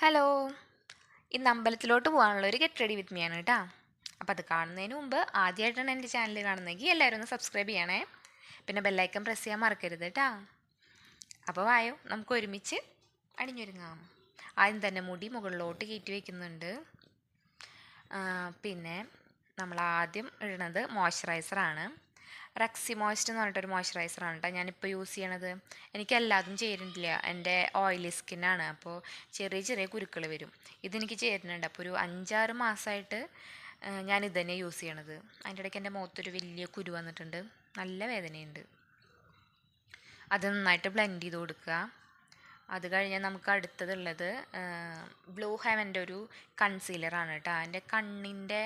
Hello. ഇന്ന് അമ്പലത്തിലോട്ട് പോകാനുള്ള ഒരു ഗെറ്റ് റെഡി വിത്ത് മിയാണ് കേട്ടോ. അപ്പോൾ അത് കാണുന്നതിന് മുമ്പ് ആദ്യമായിട്ടാണ് എന്റെ ചാനൽ കാണുന്നതെങ്കിൽ എല്ലാവരും ഒന്ന് സബ്സ്ക്രൈബ് ചെയ്യണേ. പിന്നെ ബെല്ലൈക്കൺ പ്രസ് ചെയ്യാൻ മറക്കരുത് കേട്ടോ. അപ്പോൾ വായോ നമുക്ക് ഒരുമിച്ച് അണിഞ്ഞൊരുങ്ങാം ആദ്യം തന്നെ മുടി മുകളിലോട്ട് കയറ്റി വയ്ക്കുന്നുണ്ട് പിന്നെ നമ്മൾ ആദ്യം ഇടുന്നത് മോയ്സ്ചറൈസറാണ്. റക്സി മോയ്സ്റ്റ് എന്ന് പറഞ്ഞിട്ടൊരു മോയ്സ്ചറൈസറാണ് കേട്ടോ ഞാനിപ്പോൾ യൂസ് ചെയ്യണത് എനിക്ക് എല്ലാതും ചേരുന്നില്ല. എന്റെ ഓയിലി സ്കിന്നാണ് അപ്പോൾ ചെറിയ ചെറിയ കുരുക്കൾ വരും. ഇതെനിക്ക് ചേരുന്നുണ്ട്. അപ്പോൾ ഒരു അഞ്ചാറ് മാസമായിട്ട് ഞാൻ ഇത് തന്നെ യൂസ് ചെയ്യണത്. അതിന്റെ ഇടയ്ക്ക് എന്റെ മുഖത്തൊരു വലിയ കുരു വന്നിട്ടുണ്ട്. നല്ല വേദനയുണ്ട്. അത് നന്നായിട്ട് ബ്ലെൻഡ് ചെയ്ത് കൊടുക്കുക. അത് കഴിഞ്ഞാൽ നമുക്ക് അടുത്തതുള്ളത് ബ്ലൂ ഹെവന്റെ ഒരു കൺസീലറാണ് കേട്ടോ. എന്റെ കണ്ണിന്റെ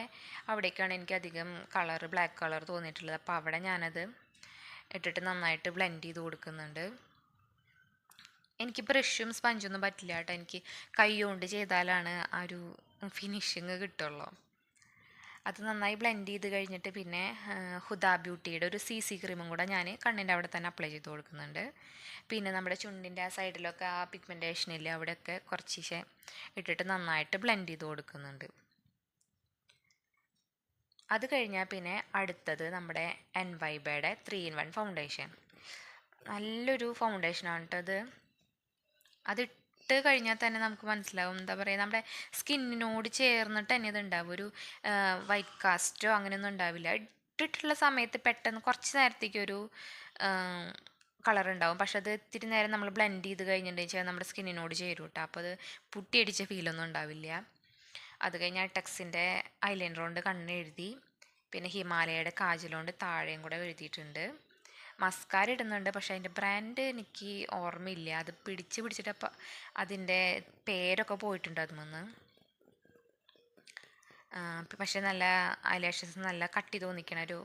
അവിടേക്കാണ് എനിക്ക് അധികം കളർ ബ്ലാക്ക് കളർ തോന്നിയിട്ടുള്ളത്. അപ്പോൾ അവിടെ ഞാനത് ഇട്ടിട്ട് നന്നായിട്ട് ബ്ലെൻഡ് ചെയ്ത് കൊടുക്കുന്നുണ്ട്. എനിക്ക് ബ്രഷും സ്പഞ്ചൊന്നും പറ്റില്ല കേട്ടോ. എനിക്ക് കൈ കൊണ്ട് ചെയ്താലാണ് ആ ഒരു ഫിനിഷിങ് കിട്ടുള്ളൂ. അത് നന്നായി ബ്ലെൻഡ് ചെയ്ത് കഴിഞ്ഞിട്ട് പിന്നെ ഹുദാ ബ്യൂട്ടിയുടെ ഒരു സി സി ക്രീമും കൂടെ ഞാൻ കണ്ണിന്റെ അവിടെ തന്നെ അപ്ലൈ ചെയ്ത് കൊടുക്കുന്നുണ്ട്. പിന്നെ നമ്മുടെ ചുണ്ടിന്റെ ആ സൈഡിലൊക്കെ ആ പിഗ്മെന്റേഷൻ ഇല്ല അവിടെയൊക്കെ കുറച്ച് ഇട്ടിട്ട് നന്നായിട്ട് ബ്ലെൻഡ് ചെയ്ത് കൊടുക്കുന്നുണ്ട്. അത് കഴിഞ്ഞാൽ പിന്നെ അടുത്തത് നമ്മുടെ എൻ വൈബയുടെ ത്രീ ഇൻ വൺ ഫൗണ്ടേഷൻ നല്ലൊരു ഫൗണ്ടേഷനാണ് കേട്ടോ അത്. ഇട്ട് കഴിഞ്ഞാൽ തന്നെ നമുക്ക് മനസ്സിലാവും എന്താ പറയുക നമ്മുടെ സ്കിന്നിനോട് ചേർന്നിട്ട് തന്നെ ഇത് ഉണ്ടാവും ഒരു വൈറ്റ് കാസ്റ്റോ അങ്ങനെയൊന്നും ഉണ്ടാവില്ല. ഇട്ടിട്ടുള്ള സമയത്ത് പെട്ടെന്ന് കുറച്ച് നേരത്തേക്ക് ഒരു കളർ ഉണ്ടാവും. പക്ഷെ അത് ഇത്തിരി നേരം നമ്മൾ ബ്ലെൻഡ് ചെയ്ത് കഴിഞ്ഞിട്ടുണ്ടെന്ന് വെച്ചാൽ നമ്മുടെ സ്കിന്നിനോട് ചേരും കേട്ടോ അപ്പോൾ അത് പുട്ടിയടിച്ച ഫീലൊന്നും ഉണ്ടാവില്ല. അത് കഴിഞ്ഞാൽ ടെക്സിന്റെ ഐലൈനർ കൊണ്ട് കണ്ണ് എഴുതി പിന്നെ ഹിമാലയയുടെ കാജലുകൊണ്ട് താഴെയും കൂടെ എഴുതിയിട്ടുണ്ട്. മസ്കാര ഇടുന്നുണ്ട്. പക്ഷേ അതിന്റെ ബ്രാൻഡ് എനിക്ക് ഓർമ്മയില്ല. അത് പിടിച്ച് പിടിച്ചിട്ട് അപ്പം അതിന്റെ പേരൊക്കെ പോയിട്ടുണ്ട് അതിൽ പക്ഷേ നല്ല ഐലാഷസ് നല്ല കട്ടി തോന്നിക്കണ ഒരു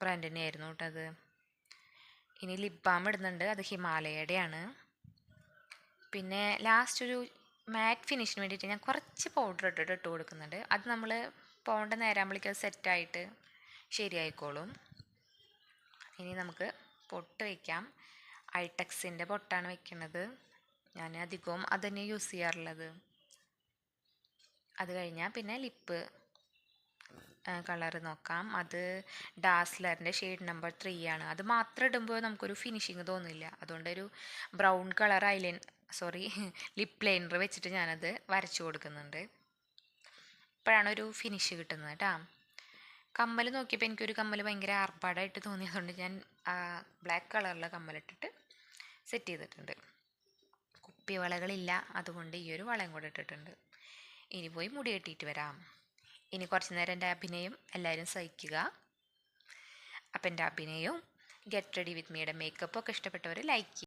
ബ്രാൻഡ് തന്നെയായിരുന്നു കേട്ടോ അത്. ഇനി ലിപ് ബാം ഇടുന്നുണ്ട്. അത് ഹിമാലയയുടെയാണ്. പിന്നെ ലാസ്റ്റ് ഒരു മാറ്റ് ഫിനിഷിന് വേണ്ടിയിട്ട് ഞാൻ കുറച്ച് പൗഡർ ഇട്ടിട്ട് ഇട്ട് കൊടുക്കുന്നുണ്ട്. അത് നമ്മൾ പോകേണ്ട നേരാകുമ്പോഴേക്കും അത് സെറ്റായിട്ട് ശരിയായിക്കോളും. ഇനി നമുക്ക് പൊട്ട് വയ്ക്കാം ഐടെക്സിന്റെ പൊട്ടാണ് വെക്കുന്നത് ഞാൻ അധികവും അത് തന്നെ യൂസ് ചെയ്യാറുള്ളത്. അത് കഴിഞ്ഞാൽ പിന്നെ ലിപ്പ് കളർ നോക്കാം. അത് ഡാസ്ലറിന്റെ ഷെയ്ഡ് നമ്പർ ത്രീ ആണ്. അത് മാത്രം ഇടുമ്പോൾ നമുക്കൊരു ഫിനിഷിങ് തോന്നില്ല. അതുകൊണ്ടൊരു brown colour eyeliner sorry lip liner വെച്ചിട്ട് ഞാനത് വരച്ചു കൊടുക്കുന്നുണ്ട്. ഇപ്പോഴാണ് ഒരു ഫിനിഷ് കിട്ടുന്നത് കേട്ടോ കമ്മൽ നോക്കിയപ്പോൾ എനിക്കൊരു കമ്മൽ ഭയങ്കര ആർപ്പാടായിട്ട് തോന്നിയതുകൊണ്ട് ഞാൻ ബ്ലാക്ക് കളറിലെ കമ്മലിട്ടിട്ട് സെറ്റ് ചെയ്തിട്ടുണ്ട്. കുപ്പി വളകളില്ല അതുകൊണ്ട് ഈ ഒരു വളയും കൂടെ ഇട്ടിട്ടുണ്ട്. ഇനി പോയി മുടി കെട്ടിയിട്ട് വരാം. ഇനി കുറച്ച് നേരം എന്റെ അഭിനയം എല്ലാവരും സഹിക്കുക. അപ്പം എന്റെ അഭിനയവും ഗെറ്റ് റെഡി വിത്ത് മീയുടെ മേക്കപ്പൊക്കെ ഇഷ്ടപ്പെട്ടവർ ലൈക്ക്